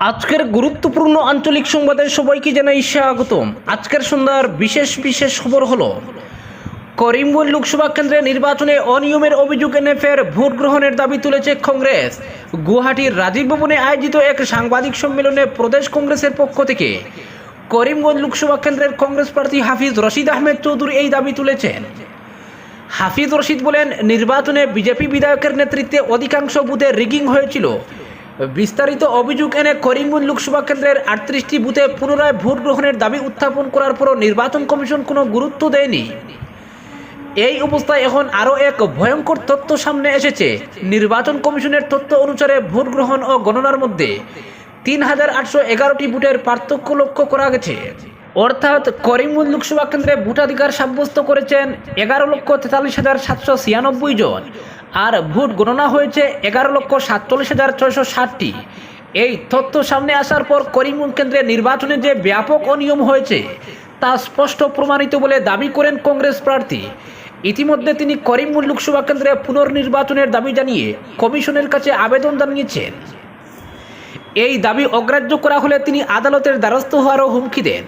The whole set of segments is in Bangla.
আজকের গুরুত্বপূর্ণ আঞ্চলিক সংবাদে সবাইকে জানাই স্বাগতম। আজকের সন্ধ্যার বিশেষ বিশেষ খবর হলো, করিমগঞ্জ লোকসভা কেন্দ্রে নির্বাচনে অনিয়মের অভিযোগ এনে ফের ভোট গ্রহণের দাবি তুলেছে কংগ্রেস। গুয়াহাটির রাজীব ভবনে আয়োজিত এক সাংবাদিক সম্মেলনে প্রদেশ কংগ্রেসের পক্ষ থেকে করিমগঞ্জ লোকসভা কেন্দ্রের কংগ্রেস প্রার্থী হাফিজ রশিদ আহমেদ চৌধুরী এই দাবি তুলেছেন। হাফিজ রশিদ বলেন, নির্বাচনে বিজেপি বিধায়কের নেতৃত্বে অধিকাংশ বুথে রিগিং হয়েছিল। বিস্তারিত অভিযোগ এনে করিমগঞ্জ লোকসভা কেন্দ্রের আটত্রিশটি বুথে পুনরায় ভোট গ্রহণের দাবি উত্থাপন করার পরও নির্বাচন কমিশন কোনো গুরুত্ব দেয়নি। এই অবস্থায় এখন আরও এক ভয়ঙ্কর তথ্য সামনে এসেছে। নির্বাচন কমিশনের তথ্য অনুসারে ভোট গ্রহণ ও গণনার মধ্যে তিন হাজার আটশো এগারোটি ভোটের পার্থক্য লক্ষ্য করা গেছে। অর্থাৎ করিমগঞ্জ লোকসভা কেন্দ্রে ভোটাধিকার সাব্যস্ত করেছেন এগারো লক্ষ তেতাল্লিশ হাজার সাতশো ছিয়ানব্বই জন। আর ভোট গণনা হয়েছে এগারো লক্ষ সাতচল্লিশ হাজার ছয়শো ষাটটি। এই তথ্য সামনে আসার পর করিমগঞ্জ কেন্দ্রে নির্বাচনে যে ব্যাপক অনিয়ম হয়েছে, তা স্পষ্ট প্রমাণিত বলে দাবি করেন কংগ্রেস প্রার্থী। ইতিমধ্যে তিনি করিমগঞ্জ লোকসভা কেন্দ্রে পুনর্নির্বাচনের দাবি জানিয়ে কমিশনের কাছে আবেদন জানিয়েছেন। এই দাবি অগ্রাহ্য করা হলে তিনি আদালতের দ্বারস্থ হওয়ারও হুমকি দেন।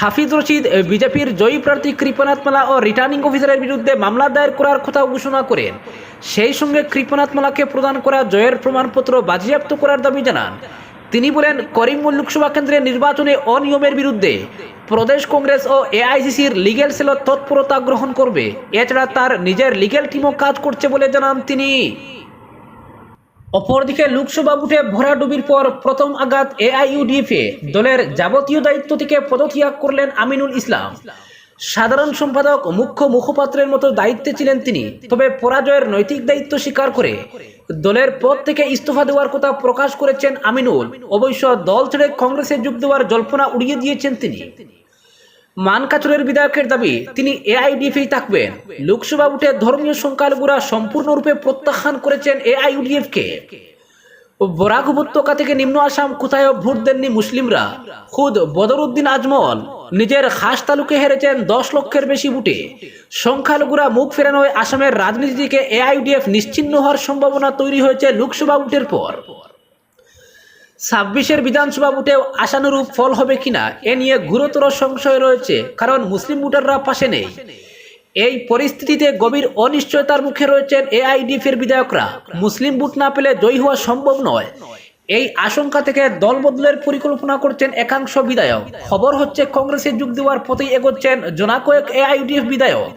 হাফিজ রশিদ বিজেপির জয়ী প্রার্থী কৃপনাথ মালা ও রিটার্নিং অফিসারের বিরুদ্ধে মামলা দায়ের করার কথা ঘোষণা করেন। সেই সঙ্গে কৃপনাথ মালাকে প্রদান করা জয়ের প্রমাণপত্র বাজেয়াপ্ত করার দাবি জানান। তিনি বলেন করিমগঞ্জ লোকসভা কেন্দ্রের নির্বাচনে অনিয়মের বিরুদ্ধে প্রদেশ কংগ্রেস ও এআইসিসির লিগেল সেলের তৎপরতা গ্রহণ করবে। এছাড়া তার নিজের লিগেল টিমও কাজ করছে বলে জানান তিনি। অপরদিকে লোকসভা ভোটে ভরাডুবির পর প্রথম আঘাত এআইইউডিএফে দলের যাবতীয় দায়িত্ব থেকে পদত্যাগ করলেন আমিনুল ইসলাম। সাধারণ সম্পাদক মুখ্য মুখপাত্রের মতো দায়িত্বে ছিলেন তিনি। তবে পরাজয়ের নৈতিক দায়িত্ব স্বীকার করে দলের পদ থেকে ইস্তফা দেওয়ার কথা প্রকাশ করেছেন আমিনুল। অবশ্য দল ছেড়ে কংগ্রেসে যোগ দেওয়ার জল্পনা উড়িয়ে দিয়েছেন তিনি। মানকাচুরের বিধায়কের দাবি, তিনি এআইডিএফেই থাকবেন। লোকসভা উঠে ধর্মীয় সংখ্যালঘুরা সম্পূর্ণরূপে প্রত্যাখ্যান করেছেন এআইইউডিএফকে বরাক উপত্যকা থেকে নিম্ন আসাম কোথায়ও ভোট দেননি মুসলিমরা। খুদ বদরুদ্দিন আজমল নিজের খাস তালুকে হেরেছেন দশ লক্ষের বেশি ভোটে। সংখ্যালঘুরা মুখ ফেরানোয় আসামের রাজনীতি থেকে এআইডিএফ নিশ্চিন্ন হওয়ার সম্ভাবনা তৈরি হয়েছে লোকসভা ভোটের পর। ছাব্বিশের বিধানসভা ভোটেও আশানুরূপ ফল হবে কিনা, এ নিয়ে গুরুতর সংশয় রয়েছে, কারণ মুসলিম ভোটাররা পাশে নেই। এই পরিস্থিতিতে গভীর অনিশ্চয়তার মুখে রয়েছেন এআইডিএফের বিধায়করা। মুসলিম ভোট না পেলে জয়ী হওয়া সম্ভব নয়। এই আশঙ্কা থেকে দল বদলের পরিকল্পনা করছেন একাংশ বিধায়ক। খবর হচ্ছে, কংগ্রেসে যোগ দেওয়ার পথেই এগোচ্ছেন জনা কয়েক এআইডিএফ বিধায়ক।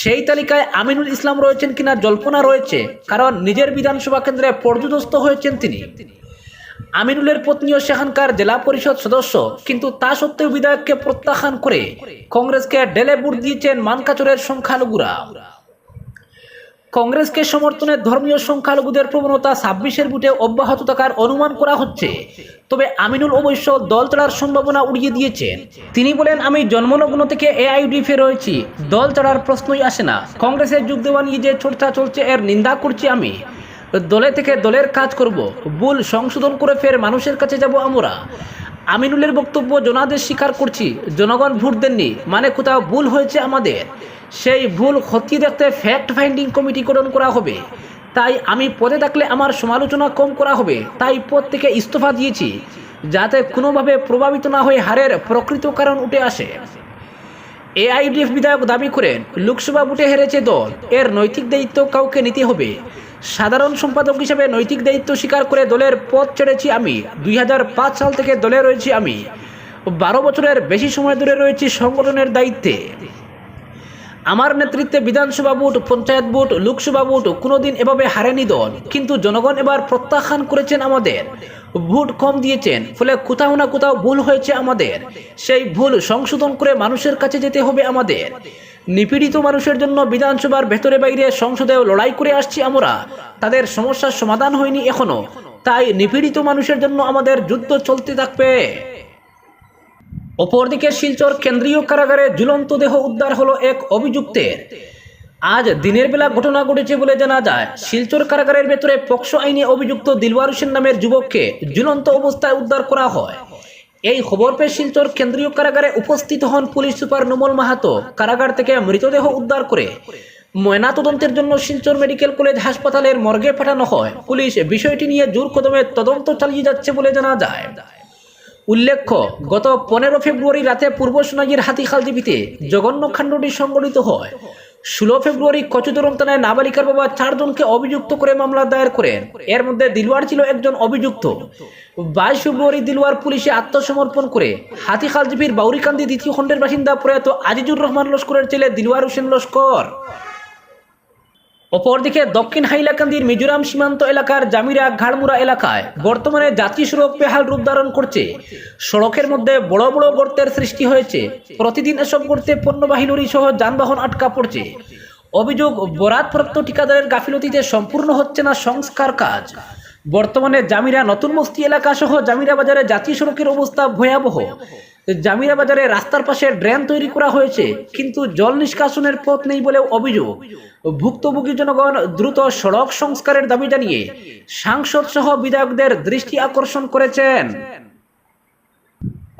সেই তালিকায় আমিনুল ইসলাম রয়েছেন কিনা জল্পনা রয়েছে, কারণ নিজের বিধানসভা কেন্দ্রে পর্যদস্ত হয়েছেন তিনি। আমিনুলের পত্নীও সেখানকার জেলা পরিষদ সদস্য। কিন্তু তা সত্ত্বেও বিধায়ককে প্রত্যাখ্যান করে কংগ্রেসকে ডেলে ভোট দিয়েছেন মানকাচরের সংখ্যালঘুরা। কংগ্রেসকে সমর্থনে ধর্মীয় সংখ্যালঘুদের প্রবণতা ছাব্বিশের বুটে অব্যাহত থাকার অনুমান করা হচ্ছে। তবে আমিনুল অবশ্য দল ছাড়ার সম্ভাবনা উড়িয়ে দিয়েছেন। তিনি বলেন, আমি জন্মলগ্ন থেকে এআইডিএফে রয়েছি। দল ছাড়ার প্রশ্নই আসে না। কংগ্রেসের যোগ দেওয়া নিয়ে যে চর্চা চলছে, এর নিন্দা করছি আমি। দলে থেকে দলের কাজ করব। ভুল সংশোধন করে ফের মানুষের কাছে যাব আমরা। আমিনুলের বক্তব্য জনাদের স্বীকার করছি। জনগণ ভোট দেননি। মানে কোথাও ভুল হয়েছে আমাদের। সেই ভুল খতিয়ে দেখতে ফ্যাক্ট ফাইন্ডিং কমিটি গঠন করা হবে। তাই আমি পদে থাকলে আমার সমালোচনা কম করা হবে। তাই পদ থেকে ইস্তফা দিয়েছি। যাতে কোনোভাবে প্রভাবিত না হয়ে হারের প্রকৃত কারণ উঠে আসে। এআইডিএফ বিধায়ক দাবি করেন, লোকসভা ভোটে হেরেছে দল। এর নৈতিক দায়িত্ব কাউকে নিতে হবে। সাধারণ সম্পাদক হিসেবে নৈতিক দায়িত্ব স্বীকার করে দলের পথ ছেড়েছি আমি। দুই হাজার পাঁচ সাল থেকে দলে রয়েছি আমি। বারো বছরের বেশি সময় ধরে রয়েছি সংগঠনের দায়িত্বে। আমার নেতৃত্বে বিধানসভা vote, panchayat vote, Lok Sabha vote কোনোদিন এভাবে হারেনি দল। কিন্তু জনগণ এবার প্রত্যাখ্যান করেছেন আমাদের। ভোট কম দিয়েছেন, ফলে কোথাও না কোথাও ভুল হয়েছে আমাদের। সেই ভুল সংশোধন করে মানুষের কাছে যেতে হবে আমাদের। নিপীড়িত মানুষের জন্য বিধানসভার ভেতরে বাইরে সংসদেও লড়াই করে আসছি আমরা। তাদের সমস্যার সমাধান হয়নি এখনও। তাই নিপীড়িত মানুষের জন্য আমাদের যুদ্ধ চলতে থাকবে। অপরদিকে শিলচর কেন্দ্রীয় কারাগারে ঝুলন্ত দেহ উদ্ধার হলো এক অভিযুক্তের। আজ দিনের বেলা ঘটনা ঘটেছে বলে জানা যায়, শিলচর কারাগারের ভেতরে পক্সো আইনে অভিযুক্ত দিলওয়ার হোসেন নামের যুবককে ঝুলন্ত অবস্থায় উদ্ধার করা হয়। এই খবর পেয়ে শিলচর কেন্দ্রীয় কারাগারে উপস্থিত হন পুলিশ সুপার নুমল মাহাতো। কারাগার থেকে মৃতদেহ উদ্ধার করে। ময়নাতদন্তের জন্য শিলচর মেডিকেল কলেজ হাসপাতালের মর্গে পাঠানো হয়। পুলিশ বিষয়টি নিয়ে জোর কদমে তদন্ত চালিয়ে যাচ্ছে বলে জানা যায়। উল্লেখ্য, গত পনেরো ফেব্রুয়ারি রাতে পূর্ব সোনাগীর হাতিখালজিবিতে জঘন্য কাণ্ডটি সংঘটিত হয়। ষোলো ফেব্রুয়ারি কচুদরম থানায় নাবালিকার বাবা চারজনকে অভিযুক্ত করে মামলা দায়ের করেন। এর মধ্যে দিলওয়ার ছিল একজন অভিযুক্ত। বাইশ ফেব্রুয়ারি দিলওয়ার পুলিশে আত্মসমর্পণ করে হাতিখালজিবির বাউরিকান্দি দ্বিতীয় খণ্ডের বাসিন্দা প্রয়াত আজিজুর রহমান লস্করের ছেলে দিলওয়ার হোসেন লস্কর। অপরদিকে দক্ষিণ হাইলাকান্দির মিজোরাম সীমান্ত এলাকার জামিরা ঘাড়মুড়া এলাকায় বর্তমানে জাতীয় সড়ক বেহাল রূপ ধারণ করছে। সড়কের মধ্যে বড় বড় গর্তের সৃষ্টি হয়েছে। প্রতিদিন এসব গর্তে পণ্যবাহী লরি সহ যানবাহন আটকা পড়ছে। অভিযোগ বরাতপ্রাপ্ত ঠিকাদারের গাফিলতিতে সম্পূর্ণ হচ্ছে না সংস্কার কাজ। বর্তমানে জামিরা নতুন মস্তি এলাকা সহ জামিরা বাজারে জাতীয় সড়কের অবস্থা ভয়াবহ। জামিরা বাজারে রাস্তার পাশে ড্রেন তৈরি করা হয়েছে, কিন্তু জল নিষ্কাশনের পথ নেই বলেও অভিযোগ। ভুক্তভোগী জনগণ দ্রুত সড়ক সংস্কারের দাবি জানিয়ে সাংসদ সহ বিধায়কদের দৃষ্টি আকর্ষণ করেছেন।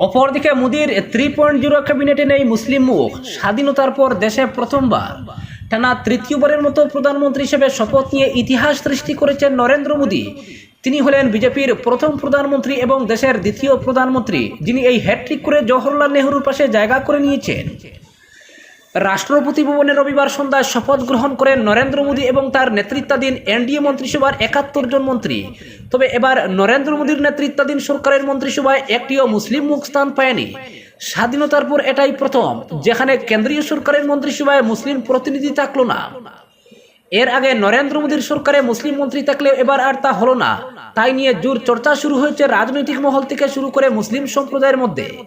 অপরদিকে মোদীর থ্রি পয়েন্ট জিরো ক্যাবিনেটে নেই মুসলিম মুখ। স্বাধীনতার পর দেশে প্রথমবার। টানা তৃতীয়বারের মতো প্রধানমন্ত্রী হিসেবে শপথ নিয়ে ইতিহাস সৃষ্টি করেছেন নরেন্দ্র মোদী। তিনি হলেন বিজেপির প্রথম প্রধানমন্ত্রী এবং দেশের দ্বিতীয় প্রধানমন্ত্রী, যিনি এই হ্যাট্রিক করে জওহরলাল নেহরুর পাশে জায়গা করে নিয়েছেন। রাষ্ট্রপতি ভবনে রবিবার সন্ধ্যায় শপথ গ্রহণ করেন নরেন্দ্র মোদী এবং তার নেতৃত্বাধীন এনডিএ মন্ত্রিসভার একাত্তর জন মন্ত্রী। তবে এবার নরেন্দ্র মোদীর নেতৃত্বাধীন সরকারের মন্ত্রিসভায় একটিও মুসলিম মুখ স্থান পায়নি। স্বাধীনতার পর এটাই প্রথম, যেখানে কেন্দ্রীয় সরকারের মন্ত্রিসভায় মুসলিম প্রতিনিধি থাকল না। এর আগে নরেন্দ্র মোদীর সরকারে মুসলিম মন্ত্রী থাকলেও এবার আর তা হলো না। তাই নিয়ে জোর চর্চা শুরু হয়েছে রাজনৈতিক মহল থেকে শুরু করে মুসলিম সম্প্রদায়ের মধ্যে।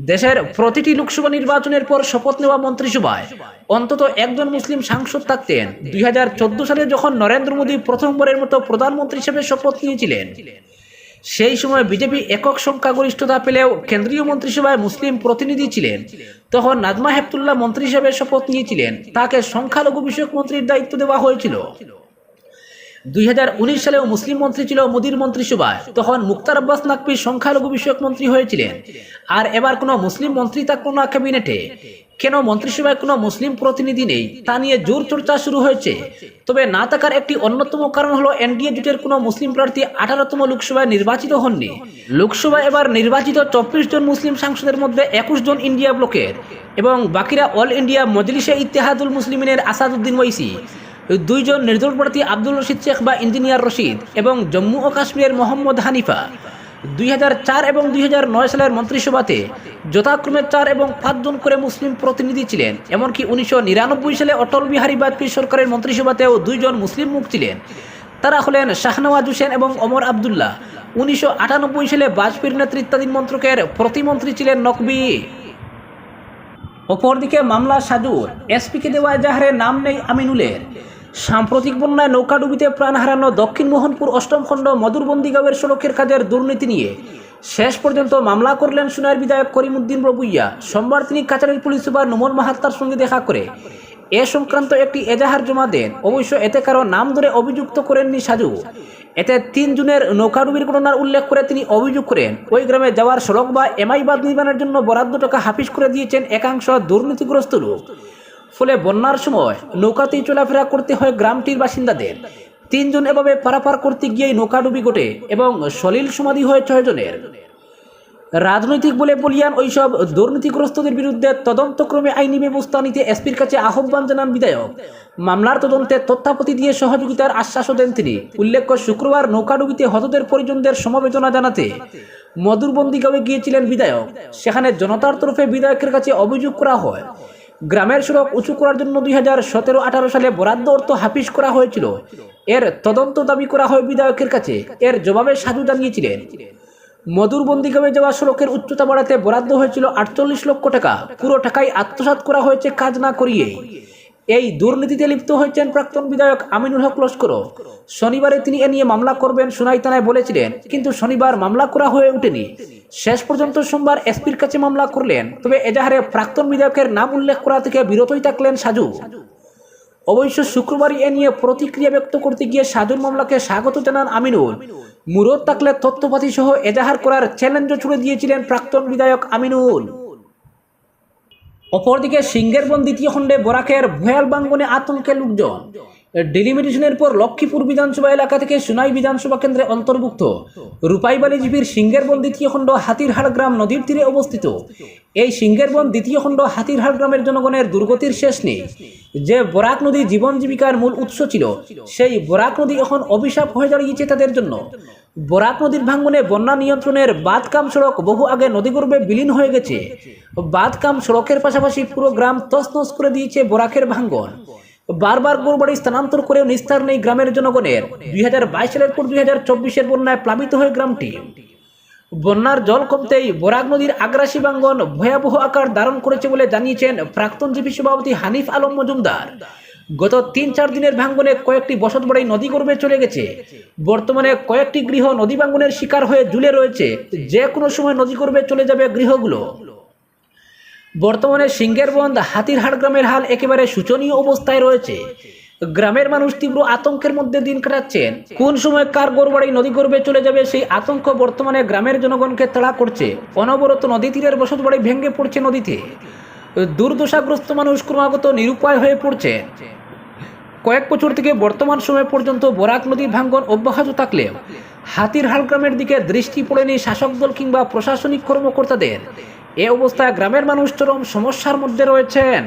দেশের প্রতিটি লোকসভা নির্বাচনের পর শপথ নেওয়া মন্ত্রিসভায় অন্তত একজন মুসলিম সাংসদ থাকতেন। দুই হাজার চোদ্দ সালে যখন নরেন্দ্র মোদী প্রথমবারের মতো প্রধানমন্ত্রী হিসেবে শপথ নিয়েছিলেন সেই সময় বিজেপি একক সংখ্যাগরিষ্ঠতা পেলেও কেন্দ্রীয় মন্ত্রিসভায় মুসলিম প্রতিনিধি ছিলেন। তখন নাজমা হেপতুল্লাহ মন্ত্রী হিসেবে শপথ নিয়েছিলেন। তাকে সংখ্যালঘু বিষয়ক মন্ত্রীর দায়িত্ব দেওয়া হয়েছিল। দুই হাজার উনিশ সালেও মুসলিম মন্ত্রী ছিল মোদীর মন্ত্রিসভায়। তখন মুক্তার আব্বাস নাকপি সংখ্যালঘু বিষয়ক মন্ত্রী হয়েছিলেন। আর এবার কোনো মুসলিম মন্ত্রী থাকল না ক্যাবিনেটে। কেন মন্ত্রিসভায় কোনো মুসলিম প্রতিনিধি নেই? তা নিয়ে জোর চর্চা শুরু হয়েছে। তবে না থাকার একটি অন্যতম কারণ হলো এনডিএ জোটের কোনো মুসলিম প্রার্থী আঠারোতম লোকসভায় নির্বাচিত হননি। লোকসভায় এবার নির্বাচিত চব্বিশ জন মুসলিম সাংসদের মধ্যে একুশ জন ইন্ডিয়া ব্লকের এবং বাকিরা অল ইন্ডিয়া মজলিসে ইত্তেহাদুল মুসলিমিনের আসাদুদ্দিন ওয়াইসি। দুইজন নির্দল প্রার্থী আব্দুল রশিদ শেখ বা ইঞ্জিনিয়ার রশিদ এবং জম্মু ও কাশ্মীরের মোহাম্মদ হানিফা। দুই হাজার চার এবং দুই হাজার নয় সালের মন্ত্রিসভাতে যথাক্রমে চার এবং পাঁচজন করে মুসলিম প্রতিনিধি ছিলেন। এমনকি উনিশশো নিরানব্বই সালে অটল বিহারী বাজপেয়ী সরকারের মন্ত্রিসভাতেও দুইজন মুসলিম মুখ ছিলেন। তারা হলেন শাহনওয়াজ হোসেন এবং অমর আবদুল্লাহ। উনিশশো আটানব্বই সালে বাজপেয়ীর নেতৃত্বাধীন মন্ত্রকের প্রতিমন্ত্রী ছিলেন নকবি। অপরদিকে মামলা সাজুর। এসপিকে দেওয়া এজাহারে নাম নেই আমিনুলের। সাম্প্রতিক বন্যায় নৌকাডুবিতে প্রাণ হারানো দক্ষিণ মোহনপুর অষ্টম খণ্ড মধুরবন্দি গাঁয়ের সড়কের কাজের দুর্নীতি নিয়ে। শেষ পর্যন্ত মামলা করলেন সুনার বিধায়ক করিমুদ্দিন রবুইয়া। সোমবার তিনি কাছাড়ের পুলিশ সুপার নোমন মাহাত্তার সঙ্গে দেখা করে এ সংক্রান্ত একটি এজাহার জমা দেন। অবশ্য এতে কারও নাম ধরে অভিযুক্ত করেননি সাজু। এতে তিন জুনের নৌকাডুবির ঘটনার উল্লেখ করে তিনি অভিযোগ করেন, ওই গ্রামে যাওয়ার সড়ক বা এমআই বাঁধ নির্মাণের জন্য বরাদ্দ টাকা হাফিস করে দিয়েছেন একাংশ দুর্নীতিগ্রস্ত লোক। ফলে বন্যার সময় নৌকাতেই চলাফেরা করতে হয় গ্রামটির বাসিন্দাদের। তিনজন এভাবে পারাপার করতে গিয়েই নৌকাডুবি ঘটে এবং সলিল সমাধি হয় ছয়জনের রাজনৈতিক বলে বলিয়ান ওইসব দুর্নীতিগ্রস্তদের বিরুদ্ধে তদন্তক্রমে আইনি ব্যবস্থা নিতে এসপির কাছে আহ্বান জানান বিধায়ক। মামলার তদন্তে তথ্যাপতি দিয়ে সহযোগিতার আশ্বাসও দেন তিনি। উল্লেখ্য, শুক্রবার নৌকাডুবিতে হতদের পরিজনদের সমবেদনা জানাতে মধুরবন্দি গাঁয়ে গিয়েছিলেন বিধায়ক। সেখানে জনতার তরফে বিধায়কের কাছে অভিযোগ করা হয়। গ্রামের সড়ক উঁচু করার জন্য দুই হাজার সতেরো আঠারো সালে বরাদ্দ অর্থ হাফিস করা হয়েছিল। এর তদন্ত দাবি করা হয় বিধায়কের কাছে। এর জবাবে সাধু জানিয়েছিলেন, মধুরবন্দি গ্রামে যাওয়া সড়কের উচ্চতা বাড়াতে বরাদ্দ হয়েছিল আটচল্লিশ লক্ষ টাকা। পুরো টাকাই আত্মসাত করা হয়েছে কাজ না করিয়েই এই দুর্নীতিতে লিপ্ত হয়েছেন প্রাক্তন বিধায়ক আমিনুল হক লস্কর। শনিবারে তিনি এ নিয়ে মামলা করবেন সোনাই থানায় বলেছিলেন, কিন্তু শনিবার মামলা করা হয়ে ওঠেনি। শেষ পর্যন্ত সোমবার এসপির কাছে মামলা করলেন, তবে এজাহারে প্রাক্তন বিধায়কের নাম উল্লেখ করা থেকে বিরতই থাকলেন সাজু। অবশ্য শুক্রবারই এ নিয়ে প্রতিক্রিয়া ব্যক্ত করতে গিয়ে সাজুর মামলাকে স্বাগত জানান আমিনুল। মুরত থাকলে তথ্যপাতি সহ এজাহার করার চ্যালেঞ্জও ছুড়ে দিয়েছিলেন প্রাক্তন বিধায়ক আমিনুল। অপরদিকে সিঙ্গেরবন দ্বিতীয় খণ্ডে বরাকের ভয়াল বাঙ্গনে আতঙ্কে লোকজন। ডেলিমিটেশনের পর লক্ষ্মীপুর বিধানসভা এলাকা থেকে সুনাই বিধানসভা কেন্দ্রে অন্তর্ভুক্ত। রূপাইবাড়ি জিপির সিঙ্গেরবন দ্বিতীয় খণ্ড হাতিরহাট গ্রাম নদীর তীরে অবস্থিত। এই সিঙ্গেরবন দ্বিতীয় খণ্ড হাতিরহাট গ্রামের জনগণের দুর্গতির শেষ নেই। যে বরাক নদী জীবন জীবিকার মূল উৎস ছিল, সেই বরাক নদী এখন অভিশাপ হয়ে দাঁড়িয়েছে তাদের জন্য। বরাক নদীর ভাঙ্গনে বন্যা নিয়ন্ত্রণের বাদকাম সড়ক বহু আগে নদীগর্ভে বিলীন হয়ে গেছে। বাদকাম সড়কের পাশাপাশি পুরো গ্রাম তছনছ করে দিয়েছে বরাকের ভাঙ্গন। বারবার গোরবাড়ি স্থানান্তর করেও নিস্তার নেই গ্রামের জনগণের। দুই হাজার বাইশ সালের পর দুই হাজার চব্বিশের বন্যায় প্লাবিত হয়ে গ্রামটি। বন্যার জল কমতেই বরাক নদীর আগ্রাসী বাঙ্গন ভয়াবহ আকার ধারণ করেছে বলে জানিয়েছেন প্রাক্তন জিপি সভাপতি হানিফ আলম মজুমদার। গত তিন চার দিনের ভাঙ্গনে কয়েকটি বসত বাড়ি নদী গর্ভে চলে গেছে। বর্তমানে কয়েকটি গৃহ নদী ভাঙ্গনের শিকার হয়ে ঝুলে রয়েছে। যে কোনো সময় নদী গর্ভে চলে যাবে গৃহগুলো। বর্তমানে সিঙ্গেরবন্দ হাতিরহাট গ্রামের হাল একেবারে শোচনীয় অবস্থায় রয়েছে। গ্রামের মানুষ তীব্র আতঙ্কের মধ্যে দিন কাটাচ্ছেন। কোন সময় কার গোরবাড়ি নদী গর্ভে চলে যাবে সেই আতঙ্ক বর্তমানে গ্রামের জনগণকে তাড়া করছে। অনবরত নদী তীরের বসত বাড়ি ভেঙে পড়ছে নদীতে। দুর্দশাগ্রস্ত মানুষ ক্রমাগত নিরুপায় হয়ে পড়ছে। কয়েক বছর থেকে বর্তমান সময় পর্যন্ত বরাক নদীর ভাঙ্গন অব্যাহত থাকলেও হাতিরহাল গ্রামের দিকে দৃষ্টি পড়েনি শাসক দল কিংবা প্রশাসনিক কর্মকর্তাদের। এ অবস্থায় গ্রামের মানুষ চরম সমস্যার মধ্যে রয়েছেন।